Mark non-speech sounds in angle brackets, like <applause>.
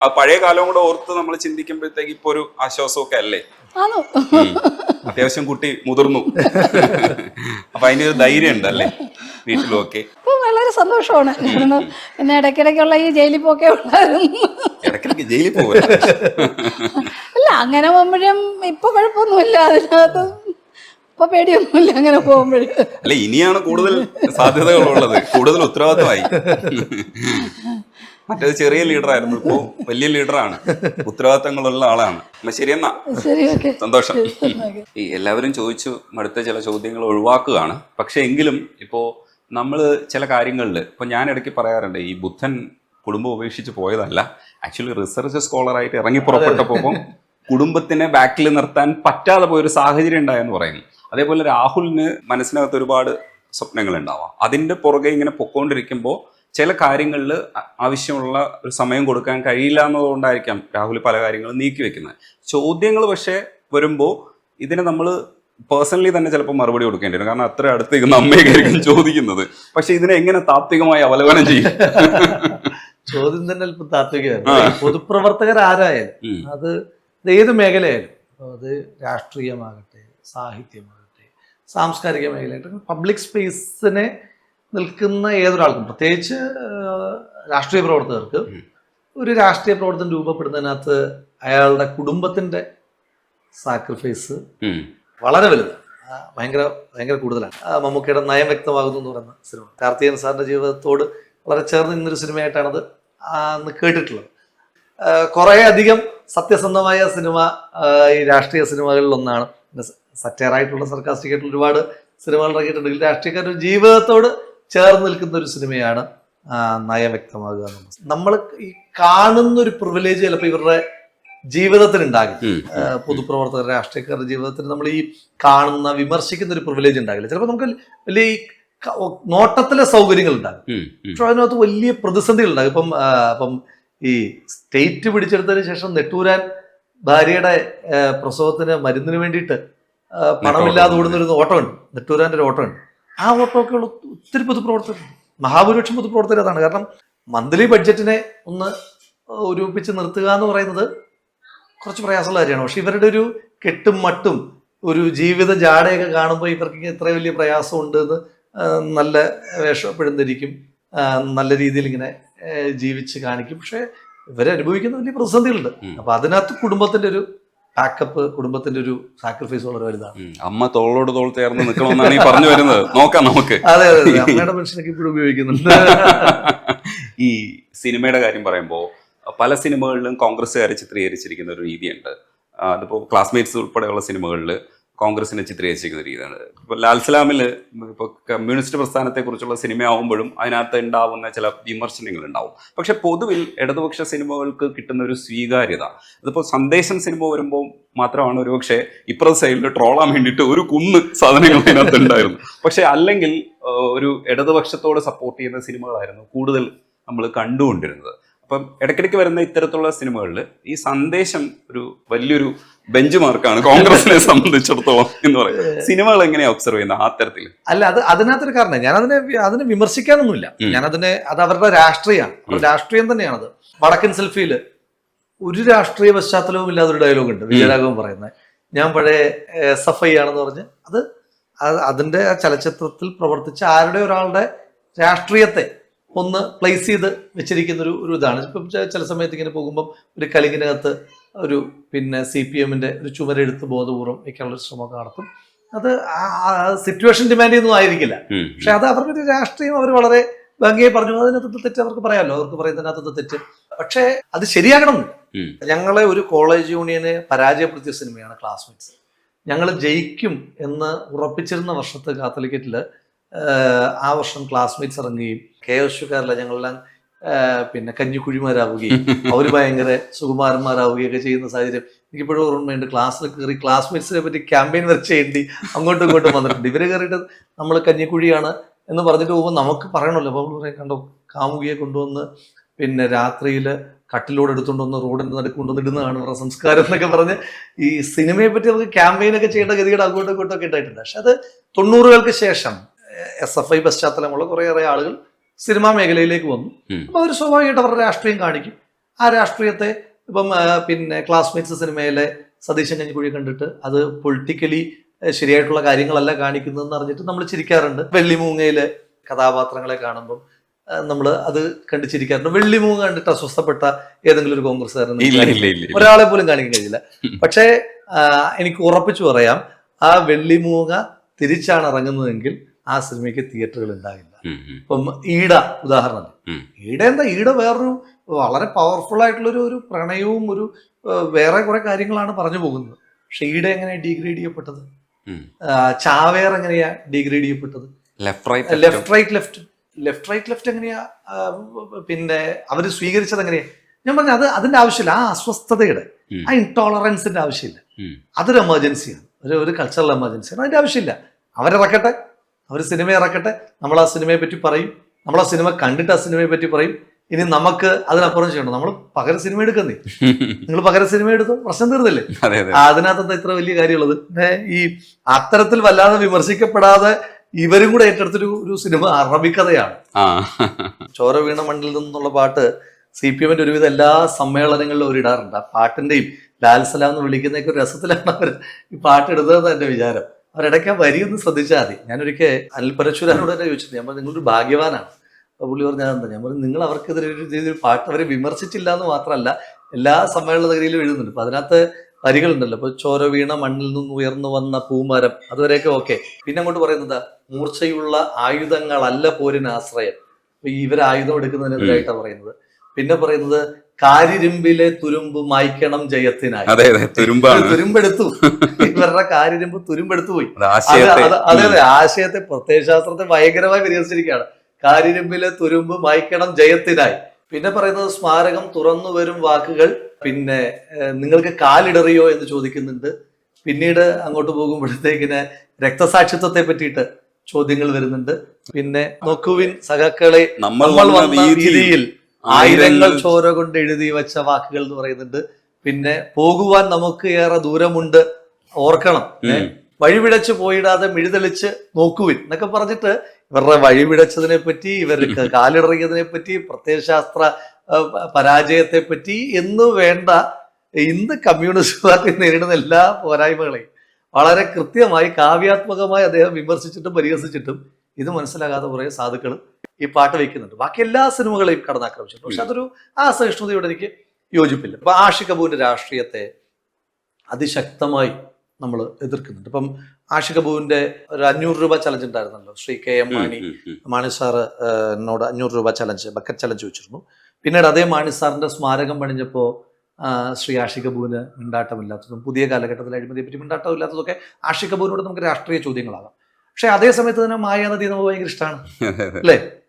ആ പഴയ കാലം കൂടെ ഓർത്ത് നമ്മൾ ചിന്തിക്കുമ്പോഴത്തേക്ക് ഇപ്പൊ ഒരു ആശ്വാസമൊക്കെ അല്ലേ? അത്യാവശ്യം കുട്ടി മുതിർന്നു. അപ്പൊ അതിന്റെ ഒരു ധൈര്യം ഉണ്ട് അല്ലേ? വീട്ടിലും ഒക്കെ വളരെ സന്തോഷമാണ്. പിന്നെ ഇടയ്ക്കിടയ്ക്കുള്ള ഈ ജയിലിൽ പോക്കെ ഇടയ്ക്കിടയ്ക്ക് ജയിലിൽ പോകും അല്ല അങ്ങനെ പോകുമ്പോഴും ഇപ്പൊ കുഴപ്പമൊന്നുമില്ല. അതിനകത്ത് ഇപ്പൊ പേടിയൊന്നുമില്ല അങ്ങനെ പോകുമ്പോഴും. അല്ല ഇനിയാണ് കൂടുതൽ സാധ്യതകളുള്ളത്. കൂടുതൽ ഉത്തരവാദിത്തമായി. മറ്റേത് ചെറിയ ലീഡറായിരുന്നു ഇപ്പോ വലിയ ലീഡറാണ് ഉത്തരവാദിത്തങ്ങളുള്ള ആളാണ്. എന്നാ ശരിയെന്നാ ശരി എന്നാ സന്തോഷം. ഈ എല്ലാവരും ചോദിച്ചു അടുത്ത ചില ചോദ്യങ്ങൾ ഒഴിവാക്കുകയാണ്. പക്ഷെ എങ്കിലും ഇപ്പോ നമ്മൾ ചില കാര്യങ്ങളിൽ ഇപ്പൊ ഞാൻ ഇടയ്ക്ക് പറയാറുണ്ട് ഈ ബുദ്ധൻ കുടുംബം ഉപേക്ഷിച്ച് പോയതല്ല. ആക്ച്വലി റിസർച്ച് സ്കോളറായിട്ട് ഇറങ്ങി പുറപ്പെട്ടപ്പോൾ കുടുംബത്തിനെ ബാക്കിൽ നിർത്താൻ പറ്റാതെ പോയൊരു സാഹചര്യം ഉണ്ടായെന്ന് പറയുന്നു. അതേപോലെ രാഹുലിന് മനസ്സിനകത്ത് ഒരുപാട് സ്വപ്നങ്ങൾ ഉണ്ടാവാം. അതിന്റെ പുറകെ ഇങ്ങനെ പൊക്കോണ്ടിരിക്കുമ്പോൾ ചില കാര്യങ്ങളിൽ ആവശ്യമുള്ള ഒരു സമയം കൊടുക്കാൻ കഴിയില്ല എന്നതുകൊണ്ടായിരിക്കാം രാഹുൽ പല കാര്യങ്ങളും നീക്കി വെക്കുന്നത്. ചോദ്യങ്ങൾ പക്ഷേ വരുമ്പോൾ ഇതിനെ നമ്മൾ പേഴ്സണലി തന്നെ ചിലപ്പോൾ മറുപടി കൊടുക്കേണ്ടി വരും. കാരണം അത്ര അടുത്ത് നിൽക്കുന്ന അമ്മയൊക്കെയായിരിക്കും <laughs> ചോദിക്കുന്നത്. പക്ഷെ ഇതിനെ എങ്ങനെ താത്വികമായി അവലോകനം ചെയ്യും? ചോദ്യം തന്നെ അല്പം താത്വികമായിരുന്നു. പൊതുപ്രവർത്തകർ ആരായാലും അത് ഏത് മേഖലയായാലും അത് രാഷ്ട്രീയമാകട്ടെ സാഹിത്യമാകട്ടെ സാംസ്കാരിക മേഖലയാകട്ടെ പബ്ലിക് സ്പേസിനെ നിൽക്കുന്ന ഏതൊരാൾക്കും. പ്രത്യേകിച്ച് രാഷ്ട്രീയ പ്രവർത്തകർക്ക് ഒരു രാഷ്ട്രീയ പ്രവർത്തനം രൂപപ്പെടുന്നതിനകത്ത് അയാളുടെ കുടുംബത്തിന്റെ സാക്രിഫൈസ് വളരെ വലുതാണ് ഭയങ്കര ഭയങ്കര കൂടുതലാണ്. മമ്മൂക്കയുടെ നയം വ്യക്തമാകുന്നു എന്ന് പറയുന്ന സിനിമ. കാർത്തികൻ സാറിന്റെ ജീവിതത്തോട് വളരെ ചേർന്ന് നിന്നൊരു സിനിമയായിട്ടാണത് അന്ന് കേട്ടിട്ടുള്ളത്. കുറേ അധികം സത്യസന്ധമായ സിനിമ ഈ രാഷ്ട്രീയ സിനിമകളിൽ ഒന്നാണ് പിന്നെ സറ്റയറായിട്ടുള്ള സർക്കാസ്റ്റിക് ആയിട്ടുള്ള ഒരുപാട് സിനിമകൾ ഇറങ്ങിയിട്ടുണ്ടെങ്കിൽ രാഷ്ട്രീയക്കാരുടെ ജീവിതത്തോട് ചേർന്ന് നിൽക്കുന്ന ഒരു സിനിമയാണ് നയം വ്യക്തമാകുക നമ്മൾ ഈ കാണുന്ന ഒരു പ്രിവിലേജ് ചിലപ്പോൾ ഇവരുടെ ജീവിതത്തിൽ ഉണ്ടാകും ഉം. ഏഹ് പൊതുപ്രവർത്തകർ രാഷ്ട്രീയക്കാരുടെ ജീവിതത്തിൽ നമ്മൾ ഈ കാണുന്ന വിമർശിക്കുന്ന ഒരു പ്രിവിലേജ് ഉണ്ടാകില്ല. ചിലപ്പോൾ നമുക്ക് വലിയ ഈ നോട്ടത്തിലെ സൗകര്യങ്ങൾ ഉണ്ടാകും. പക്ഷെ അതിനകത്ത് വലിയ പ്രതിസന്ധികൾ ഉണ്ടാകും. ഇപ്പം ഇപ്പം ഈ സ്റ്റേറ്റ് പിടിച്ചെടുത്തതിന് ശേഷം നെട്ടൂരാൻ ഭാര്യയുടെ പ്രസവത്തിന് മരുന്നിന് വേണ്ടിയിട്ട് പണമില്ലാതെ ഓടുന്നൊരു ഓട്ടമുണ്ട്. നെട്ടൂരാന്റെ ഒരു ഓട്ടമുണ്ട്. ആ ഉള്ള ഒത്തിരി പൊതുപ്രവർത്തകർ മഹാഭൂരിപക്ഷം പൊതുപ്രവർത്തകർ അതാണ്. കാരണം മന്ത്ലി ബഡ്ജറ്റിനെ ഒന്ന് ഒരുമിപ്പിച്ച് നിർത്തുക എന്ന് പറയുന്നത് കുറച്ച് പ്രയാസമുള്ള കാര്യമാണ്. പക്ഷെ ഇവരുടെ ഒരു കെട്ടും മട്ടും ഒരു ജീവിത ജാടയൊക്കെ കാണുമ്പോൾ ഇവർക്ക് ഇത്ര വലിയ പ്രയാസം ഉണ്ട് എന്ന് നല്ല വേഷപ്പെടുന്നിരിക്കും നല്ല രീതിയിൽ ഇങ്ങനെ ജീവിച്ച് കാണിക്കും. പക്ഷെ ഇവരെ അനുഭവിക്കുന്ന വലിയ പ്രതിസന്ധികളുണ്ട്. അപ്പൊ അതിനകത്ത് കുടുംബത്തിന്റെ ഒരു ബാക്കപ്പ് കുടുംബത്തിന്റെ ഒരു സാക്രിഫൈസ് വളരെ വലുതാണ്. അമ്മ തോളോട് തോൾ ചേർന്ന് നിൽക്കണമെന്നാണ് ഈ പറഞ്ഞു വരുന്നത്. നോക്കാം നമുക്ക്. അതെ അതെ അമ്മയുടെ മനുഷ്യനൊക്കെ ഇപ്പോഴും ഉപയോഗിക്കുന്നുണ്ട്. ഈ സിനിമയുടെ കാര്യം പറയുമ്പോൾ പല സിനിമകളിലും കോൺഗ്രസ്സുകാരെ ചിത്രീകരിച്ചിരിക്കുന്ന ഒരു രീതിയുണ്ട്. അതിപ്പോൾ അതിപ്പോ ക്ലാസ്മേറ്റ്സ് ഉൾപ്പെടെയുള്ള സിനിമകളിൽ കോൺഗ്രസിനെ ചിത്രീകരിച്ചിരിക്കുന്ന രീതിയാണ്. ഇപ്പോൾ ലാൽസലാമിൽ ഇപ്പോൾ കമ്മ്യൂണിസ്റ്റ് പ്രസ്ഥാനത്തെ കുറിച്ചുള്ള സിനിമയാവുമ്പോഴും അതിനകത്ത് ഉണ്ടാവുന്ന ചില വിമർശനങ്ങൾ ഉണ്ടാവും. പക്ഷെ പൊതുവിൽ ഇടതുപക്ഷ സിനിമകൾക്ക് കിട്ടുന്ന ഒരു സ്വീകാര്യത അതിപ്പോൾ സന്ദേശം സിനിമ വരുമ്പോൾ മാത്രമാണ് ഒരുപക്ഷെ ഇപ്പുറത്തെ സൈഡിൽ ട്രോളാൻ വേണ്ടിയിട്ട് ഒരു കുന്ന് സാധനങ്ങൾ അതിനകത്ത് ഉണ്ടായിരുന്നു. പക്ഷെ അല്ലെങ്കിൽ ഒരു ഇടതുപക്ഷത്തോട് സപ്പോർട്ട് ചെയ്യുന്ന സിനിമകളായിരുന്നു കൂടുതൽ നമ്മൾ കണ്ടുകൊണ്ടിരുന്നത്. അപ്പം ഇടയ്ക്കിടയ്ക്ക് വരുന്ന ഇത്തരത്തിലുള്ള സിനിമകളിൽ ഈ സന്ദേശം ഒരു വലിയൊരു ബെഞ്ച് മാർക്കാണ് കോൺഗ്രസിനെ സംബന്ധിച്ചിടത്തോളം എന്ന് പറയുന്നത്. സിനിമകൾ എങ്ങനെയാ ഒബ്സർവ് ചെയ്യുന്നത് ആ തരത്തിൽ? അല്ല അത് അതിനകത്തൊരു കാരണം ഞാൻ അതിനെ അതിനെ വിമർശിക്കാനൊന്നുമില്ല. ഞാൻ അതിനെ അത് അവരുടെ രാഷ്ട്രീയമാണ്. രാഷ്ട്രീയം തന്നെയാണത്. വടക്കൻ സെൽഫിയിൽ ഒരു രാഷ്ട്രീയ പശ്ചാത്തലവും ഇല്ലാതെ ഒരു ഡയലോഗ് ഉണ്ട്. വിജയരാഘവൻ പറയുന്നത്. ഞാൻ പഴയ എസ് എഫ് ഐ ആണെന്ന് പറഞ്ഞ് അത് അത് അതിന്റെ ആ ചലച്ചിത്രത്തിൽ പ്രവർത്തിച്ച ആരുടെ ഒരാളുടെ രാഷ്ട്രീയത്തെ ഒന്ന് പ്ലേസ് ചെയ്ത് വെച്ചിരിക്കുന്ന ഒരു ഒരു ഇതാണ്. ഇപ്പം ചില സമയത്ത് ഇങ്ങനെ പോകുമ്പം ഒരു കലിങ്ങിനകത്ത് ഒരു പിന്നെ സി പി എമ്മിന്റെ ഒരു ചുമരെടുത്ത് ബോധപൂർവം വയ്ക്കാനുള്ള ശ്രമമൊക്കെ നടത്തും. അത് സിറ്റുവേഷൻ ഡിമാൻഡ് ചെയ്യുന്നതും ആയിരിക്കില്ല. പക്ഷേ പക്ഷെ അത് അവരുടെ ഒരു രാഷ്ട്രീയം അവർ വളരെ ഭംഗിയായി പറഞ്ഞു. അതിനകത്ത് തെറ്റ് അവർക്ക് പറയാമല്ലോ. അവർക്ക് പറയുന്നതിനകത്ത് തെറ്റ്. പക്ഷേ അത് ശരിയാകണം ഞങ്ങളെ ഒരു കോളേജ് യൂണിയനെ പരാജയപ്പെടുത്തിയ സിനിമയാണ് ക്ലാസ്മേറ്റ്സ് ഞങ്ങൾ ജയിക്കും എന്ന് ഉറപ്പിച്ചിരുന്ന വർഷത്തെ കാത്തലിക്കറ്റിൽ ആ വർഷം ക്ലാസ്മേറ്റ്സ് ഇറങ്ങുകയും കെ എസുകാരല്ല ഞങ്ങളെല്ലാം പിന്നെ കഞ്ഞിക്കുഴിമാരാവുകയും അവർ ഭയങ്കര സുകുമാരന്മാരാവുകയും ഒക്കെ ചെയ്യുന്ന സാഹചര്യം എനിക്കിപ്പോഴും ഓർമ്മയുണ്ട്. ക്ലാസ്സിൽ കയറി ക്ലാസ്മേറ്റ്സിനെ പറ്റി ക്യാമ്പയിൻ വർക്ക് ചെയ്യേണ്ടി അങ്ങോട്ടും ഇങ്ങോട്ടും വന്നിട്ടുണ്ട്. ഇവരെ കയറിയിട്ട് നമ്മൾ കഞ്ഞിക്കുഴിയാണ് എന്ന് പറഞ്ഞിട്ട് പോകുമ്പോൾ നമുക്ക് പറയണമല്ലോ. അപ്പോൾ പറയാൻ പറയും കണ്ടോ കാമുകിയെ കൊണ്ടുവന്ന് പിന്നെ രാത്രിയിൽ കട്ടിലോട് എടുത്തുകൊണ്ട് വന്ന് റോഡിന്റെ നടുക്ക് കൊണ്ടുവന്ന് ഇടുന്നതാണ് അവരുടെ സംസ്കാരം എന്നൊക്കെ പറഞ്ഞ് ഈ സിനിമയെ പറ്റി നമുക്ക് ക്യാമ്പയിനൊക്കെ ചെയ്യേണ്ട ഗതികേട് അങ്ങോട്ടും ഇങ്ങോട്ടും ഒക്കെ ഉണ്ടായിട്ടുണ്ട്. പക്ഷെ അത് തൊണ്ണൂറുകൾക്ക് ശേഷം എസ് എഫ് ഐ പശ്ചാത്തലമുള്ള കുറേയേറെ ആളുകൾ സിനിമാ മേഖലയിലേക്ക് വന്നു. അപ്പോൾ അവർ സ്വാഭാവികമായിട്ട് അവരുടെ രാഷ്ട്രീയം കാണിക്കും. ആ രാഷ്ട്രീയത്തെ ഇപ്പം പിന്നെ ക്ലാസ്മേറ്റ്സ് സിനിമയിലെ സതീശൻ കഞ്ഞിക്കുഴി കണ്ടിട്ട് അത് പൊളിറ്റിക്കലി ശരിയായിട്ടുള്ള കാര്യങ്ങളല്ല കാണിക്കുന്നതെന്ന് അറിഞ്ഞിട്ട് നമ്മൾ ചിരിക്കാറുണ്ട്. വെള്ളിമൂങ്ങയിലെ കഥാപാത്രങ്ങളെ കാണുമ്പം നമ്മൾ അത് കണ്ട് ചിരിക്കാറുണ്ട്. വെള്ളിമൂങ്ങ കണ്ടിട്ട് അസ്വസ്ഥപ്പെട്ട ഏതെങ്കിലും ഒരു കോൺഗ്രസ്സുകാരൻ. ഒരാളെ പോലും കാണിക്കാൻ കഴിയില്ല. പക്ഷേ എനിക്ക് ഉറപ്പിച്ചു പറയാം ആ വെള്ളിമൂങ്ങ തിരിച്ചാണ് ഇറങ്ങുന്നതെങ്കിൽ ആ സിനിമയ്ക്ക് തിയേറ്ററുകൾ ഉണ്ടാകില്ല. ഇപ്പം ഈട ഉദാഹരണം ഉം. ഈട എന്താ? ഈട വേറൊരു വളരെ പവർഫുൾ ആയിട്ടുള്ളൊരു ഒരു പ്രണയവും ഒരു വേറെ കുറെ കാര്യങ്ങളാണ് പറഞ്ഞു പോകുന്നത്. പക്ഷെ ഈട എങ്ങനെ ഡിഗ്രേഡ് ചെയ്യപ്പെട്ടത്? ചാവേർ എങ്ങനെയാ ഡിഗ്രേഡ് ചെയ്യപ്പെട്ടത്? Left right left right left left right left എങ്ങനെയാ? പിന്നെ അവർ സ്വീകരിച്ചത് എങ്ങനെയാ? ഞാൻ പറഞ്ഞ അത് അതിന്റെ ആവശ്യമില്ല. ആ അസ്വസ്ഥതയുടെ ആ ഇൻടോളറൻസിന്റെ ആവശ്യമില്ല. അതൊരു എമർജൻസിയാണ് ഒരു ഒരു കൾച്ചറൽ എമർജൻസിയാണ് അതിന്റെ ആവശ്യമില്ല. അവരിറക്കട്ടെ. അവർ സിനിമ ഇറക്കട്ടെ നമ്മൾ ആ സിനിമയെ പറ്റി പറയും നമ്മൾ ആ സിനിമ കണ്ടിട്ട് ആ സിനിമയെ പറ്റി പറയും. ഇനി നമുക്ക് അതിനപ്പുറം ചെയ്യണം. നമ്മൾ പകര സിനിമ എടുക്കുന്നേ. <laughs> നിങ്ങൾ പകര സിനിമ എടുത്തു? പ്രശ്നം തീർന്നില്ലേ? അതെ അതെ. ആ, അതിനകത്ത് എന്താ ഇത്ര വലിയ കാര്യമുള്ളത്? ഈ അത്തരത്തിൽ വല്ലാതെ വിമർശിക്കപ്പെടാതെ ഇവരും കൂടെ ഏറ്റെടുത്തൊരു ഒരു സിനിമ അറബിക്കഥയാണ് ചോര വീണ മണ്ണിൽ നിന്നുള്ള പാട്ട് സി പി എമ്മിന്റെ ഒരുവിധ എല്ലാ സമ്മേളനങ്ങളിലും അവർ ഇടാറുണ്ട്. ആ പാട്ടിന്റെയും ലാൽ സലാം എന്ന് വിളിക്കുന്നതൊക്കെ ഒരു രസത്തിലാണ് അവർ ഈ പാട്ട് എടുത്തതെന്ന് എന്റെ വിചാരം. അവരിടയ്ക്ക് ആ വരി ഒന്ന് ശ്രദ്ധിച്ചാൽ മതി. ഞാനൊരിക്കൽ അനിൽ പരശുരാനോട് തന്നെ ചോദിച്ചിട്ടുണ്ട് ഞാൻ പറഞ്ഞു നിങ്ങളൊരു ഭാഗ്യവാനാണ്. അപ്പൊ പുള്ളി പറഞ്ഞാൽ എന്താ ഞാൻ പറഞ്ഞു നിങ്ങൾ അവർക്കെതിരെ ഒരു രീതിയിൽ പാട്ട് അവരെ വിമർശിച്ചില്ല എന്ന് മാത്രമല്ല എല്ലാ സമ്മേളന നഗരിയിലും എഴുതുന്നുണ്ട്. അപ്പൊ അതിനകത്ത് വരികളുണ്ടല്ലോ. ഇപ്പൊ ചോര വീണ മണ്ണിൽ നിന്ന് ഉയർന്നു വന്ന പൂമരം അതുവരെയൊക്കെ ഓക്കെ പിന്നെ അങ്ങോട്ട് പറയുന്നത് മൂർച്ചയുള്ള ആയുധങ്ങളല്ല പോരിന് ആശ്രയം. ആയുധം എടുക്കുന്നതിനെതിരായിട്ടാണ് പറയുന്നത്. പിന്നെ പറയുന്നത് കാരിരുമ്പിലെ തുരുമ്പ് മായ്ക്കണം ജയത്തിനായി. തുരുമ്പെടുത്തു. ഇവരുടെ കാര്യം തുരുമ്പെടുത്തു പോയി അത് അത് ആശയത്തെ പ്രത്യയശാസ്ത്രത്തെ ഭയങ്കരമായി പരിഹസിച്ചിരിക്കുകയാണ് കാര്യരുമ്പിലെ തുരുമ്പ് മായ്ക്കണം ജയത്തിനായി. പിന്നെ പറയുന്നത് സ്മാരകം തുറന്നു വരും വാക്കുകൾ. പിന്നെ നിങ്ങൾക്ക് കാലിടറിയോ എന്ന് ചോദിക്കുന്നുണ്ട്. പിന്നീട് അങ്ങോട്ട് പോകുമ്പോഴത്തേക്കിന് രക്തസാക്ഷിത്വത്തെ പറ്റിയിട്ട് ചോദ്യങ്ങൾ വരുന്നുണ്ട്. പിന്നെ നോക്കുവിൻ സഖാക്കളെ നമ്മൾ വന്ന വീതിയിൽ ആയിരങ്ങൾ ചോര കൊണ്ട് എഴുതി വെച്ച വാക്കുകൾ എന്ന് പറയുന്നുണ്ട്. പിന്നെ പോകുവാൻ നമുക്ക് ഏറെ ദൂരമുണ്ട്. ഓർക്കണം. വഴിവിടച്ച് വഴിപിഴച്ച് പോയിടാതെ മിഴുതെളിച്ച് നോക്കുവിൻ എന്നൊക്കെ പറഞ്ഞിട്ട് ഇവരുടെ വഴിപിഴച്ചതിനെ പറ്റി ഇവർക്ക് <laughs> കാലിടറിയതിനെ പറ്റി പ്രത്യയശാസ്ത്ര പരാജയത്തെ പറ്റി എന്ന് വേണ്ട ഇന്ന് കമ്മ്യൂണിസ്റ്റ് പാർട്ടി നേരിടുന്ന എല്ലാ പോരായ്മകളെയും വളരെ കൃത്യമായി കാവ്യാത്മകമായി അദ്ദേഹം വിമർശിച്ചിട്ടും പരിഹസിച്ചിട്ടും ഇത് മനസ്സിലാകാതെ കുറെ സാധുക്കൾ ഈ പാട്ട് വയ്ക്കുന്നുണ്ട് ബാക്കി എല്ലാ സിനിമകളെയും കടന്നാക്രമിച്ചിട്ടുണ്ട്. പക്ഷെ അതൊരു ആ സഹിഷ്ണുതയോടെ എനിക്ക് യോജിപ്പില്ല. അപ്പൊ ആഷിഖ് കപൂറിന്റെ രാഷ്ട്രീയത്തെ അതിശക്തമായി നമ്മൾ എതിർക്കുന്നുണ്ട്. ഇപ്പം ആഷിഖ് കപൂറിന്റെ ഒരു അഞ്ഞൂറ് രൂപ ചലഞ്ച് ഉണ്ടായിരുന്നല്ലോ. Shri K M Mani. Mani സാറിനോട് അഞ്ഞൂറ് രൂപ ചലഞ്ച് ബക്കറ്റ് ചലഞ്ച് വെച്ചിരുന്നു. പിന്നീട് അതേ മാണി സാറിന്റെ സ്മാരകം പണിഞ്ഞപ്പോൾ ശ്രീ ആഷിഖ് കപൂറിന് മിണ്ടാട്ടമില്ലാത്തതും പുതിയ കാലഘട്ടത്തിൽ അഴിമതിയെ പറ്റി മിണ്ടാട്ടമില്ലാത്തതൊക്കെ ആഷിഖ് കപൂറിനോട് നമുക്ക് രാഷ്ട്രീയ ചോദ്യങ്ങളാകാം. പക്ഷെ അതേ സമയത്ത് തന്നെ മായാനദി നമുക്ക് ഭയങ്കര ഇഷ്ടമാണ്. <laughs> അല്ലേ?